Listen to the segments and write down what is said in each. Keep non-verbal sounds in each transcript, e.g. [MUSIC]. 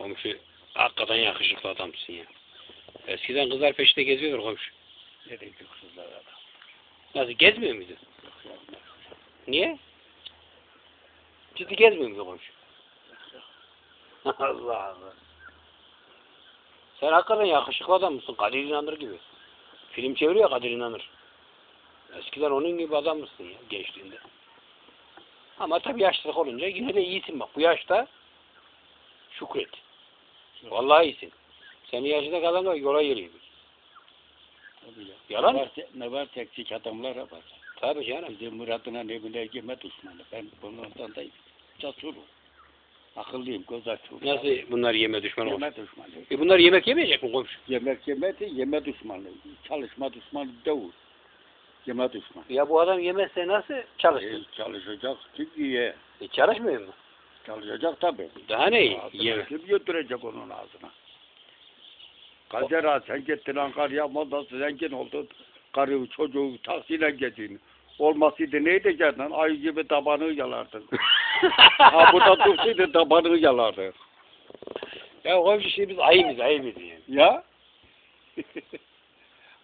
Komşu hakikaten yakışıklı adamsın ya. Eskiden kızlar peşinde geziyordur komşu. Nereye gidiyor kızlar adam? Nasıl gezmiyor muydu? Niye? Ciddi gezmiyor muydu komşu? [LAUGHS] Allah Allah. Sen hakikaten yakışıklı adam mısın? Kadir İnanır gibi. Film çeviriyor Kadir İnanır. Eskiden onun gibi adam mısın ya gençliğinde. Ama tabii yaşlılık olunca yine de iyisin bak. Bu yaşta şükret. Vallahi iyisin. Senin yaşında kalan da yola geliyor. Tabii ya. Yalan ne var, te- ne var teknik adamlara bak. Tabii canım. Bizim Murat'ına ne bile yeme düşmanı. Ben bunlardan da cesurum. Akıllıyım, göz açıyorum. Nasıl bunlar yeme düşmanı? Yeme düşmanı. E bunlar yemek yemeyecek mi komşu? Yemek yemedi, yeme düşmanı. Çalışma düşmanı değil. Yeme düşmanı. Ya bu adam yemezse nasıl E, çalışsın? çalışacak çünkü ye. E, çalışmıyor mu? Çalışacak tabii. Daha ne? Ağzına Yeme. Kim götürecek onun ağzına? Kader ağa sen gittin Ankara'ya modası zengin oldun. Karı çocuğu taksiyle gezin. Olmasaydı ne edecektin? Ayı gibi tabanı yalardın. [LAUGHS] ha burada dursaydı tabanı yalardı. ya komşu şimdi biz ayımız ayımız yani. Ya?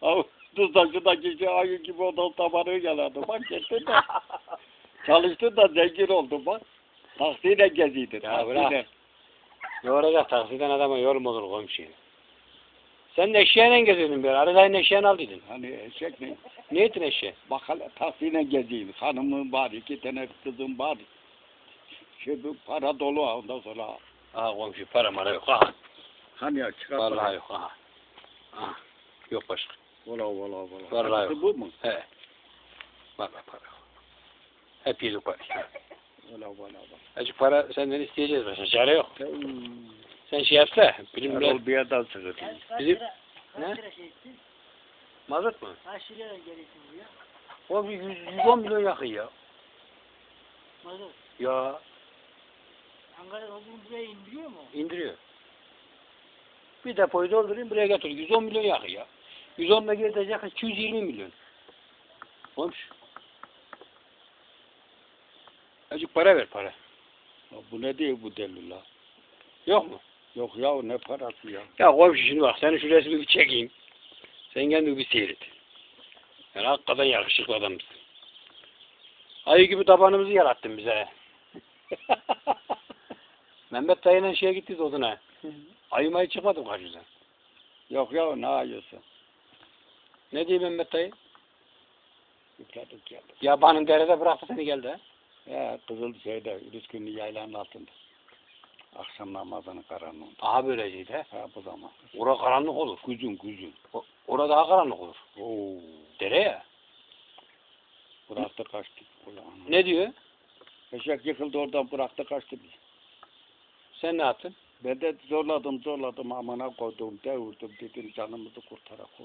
Ha Tuzlacı'daki şey ayı gibi odan tabanı yalardı. Bak gittin de. [LAUGHS] Çalıştın da zengin oldun bak. Taksiyle geziydin. Ya bırak. taksiyle. Yoracak taksiden adama mu olur komşu? Sen de eşeğine geziyordun bir ara. Arılayın eşeğini aldıydın. Hani eşek ne? Ne ettin eşeğe? Bak hele taksiyle gezeyim. Hanımım var, iki tane kızım var. Şimdi para dolu ondan sonra. Aha komşu para mara yok. Aha. Hani ya çıkar Vallahi para. yok. Aha. Aha. Yok başka. Valla valla valla. Vallahi Hepsi bu mu? He. Vallahi para yok. Hep yedik var. Valla valla valla. Azıcık para senden isteyeceğiz başka. Çare yok. Hmm. Sen şey yapsa. Bilimler. Erol bir yerden sıkıntı. Bizim- Ne? şey? Mazot mu? Kaç lira geliyorsun buraya? O bir 100, 110 milyon yakın ya. Mazot. Ya Ankara'da olduğunu buraya indiriyor mu? indiriyor. Bir depoyu doldurayım buraya götür. 110 milyon yakın ya. 110 da gidecek 220 milyon. Komşu. Azıcık para ver para. Ya bu ne diyor bu deli la? Yok mu? Yok ya ne parası ya? Ya komşu şimdi bak seni şu resmi bir çekeyim. Sen kendini bir seyret. Yani hakikaten yakışıklı adamsın. Ayı gibi tabanımızı yarattın bize. [LAUGHS] Mehmet dayıyla şeye gitti oduna. Ayı mayı çıkmadım karşıdan. Yok ya ne ayıyorsun? Ne diyeyim Mehmet dayı? Yıkladık geldik. Yabanın derede bıraktı seni geldi ha. Ya kızıl şeyde, Üskünlü yaylanın altında. Akşam namazını karanlığında. Aha böyleceydi ha. Ha bu zaman. Ora karanlık olur. Gücün gücün. O- Ora daha karanlık olur. Oo. Dere ya. Bıraktı kaçtı. Ulan. Ne diyor? Eşek yıkıldı oradan bıraktı kaçtı bizi. Sen ne yaptın? Ben de zorladım zorladım amına koydum devirdim dedim canımızı kurtarak o.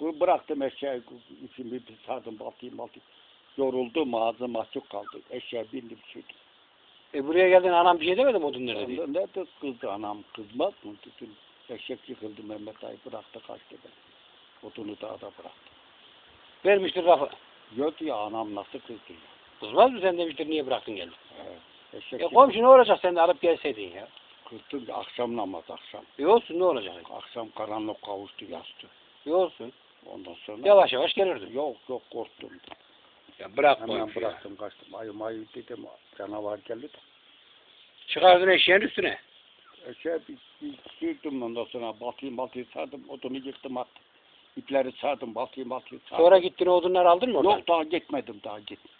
Bu bıraktım eşeği içimi bir sardım baltayım baltayım. Yoruldum ağzım açık kaldı. Eşeğe bindim sürdüm. E buraya geldin anam bir şey demedi mi odun nerede diye. Ondan kızdı anam kızmaz mı? Dedim eşek yıkıldı Mehmet Ay bıraktı kaçtı ben. Odunu dağda bıraktı. Vermiştir lafı. Yok ya anam nasıl kızdı ya. Kızmaz mı sen demiştir niye bıraktın geldin? Evet. Eşek E komşu ne olacak sen de alıp gelseydin ya. Kırdım ya akşam namaz akşam. E olsun ne olacak? Akşam karanlık kavuştu yastı. E olsun. Ondan sonra Yavaş yavaş gelirdin. Yok yok korktum. Ya bırak Hemen bıraktım kaçtım. Ayı mayı dedim canavar geldi de. Çıkardın eşeğin üstüne. Eşeğe bir, bir sürdüm ondan sonra batayım batayım sardım. Odunu yıktım attım. İpleri sardım batayım batayım sardım. Sonra gittin odunları aldın mı oradan? Yok daha gitmedim daha gitmedim.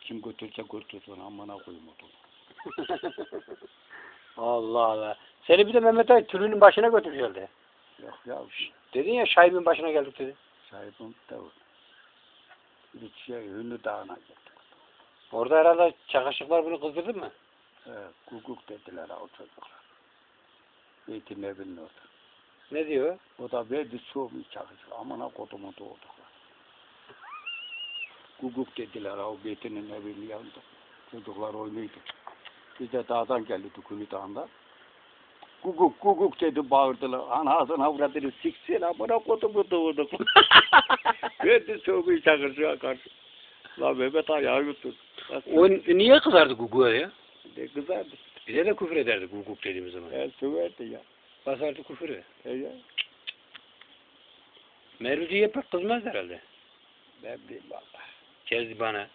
Kim götürse götürsün amına koyayım odunu. [LAUGHS] Allah Allah. Seni bir de Mehmet Ali tülünün başına götürüyordu. Yok ya Dedin ya şaibin başına geldik dedi. sahibim de şey Hünü Dağı'na gittim. Orada herhalde çakışıklar bunu kızdırdı mı? Evet, guguk dediler o çocuklar. Eğitim evinin orada. Ne diyor? O da verdi soğumu çakışık. Amına kodumu doğduklar. Guguk dediler o beytinin evinin yanında. Çocuklar oynuyordu. Biz de dağdan geldik Hünü Dağı'ndan. Guguk guguk dedi bağırdılar. Anasını avradını siksin amına kodumu doğduk. verdi [LAUGHS] soğumu çakışığa karşı. La Mehmet ayağı yuttu. O niye kızardı Gugu'ya ya? Ne kızardı. Bize de küfür ederdi hukuk dediğimiz zaman. E, söverdi ya. Basardı küfürü. E, ya. Mevlüt'ü pek kızmaz herhalde. Ne bileyim valla. Kezbana.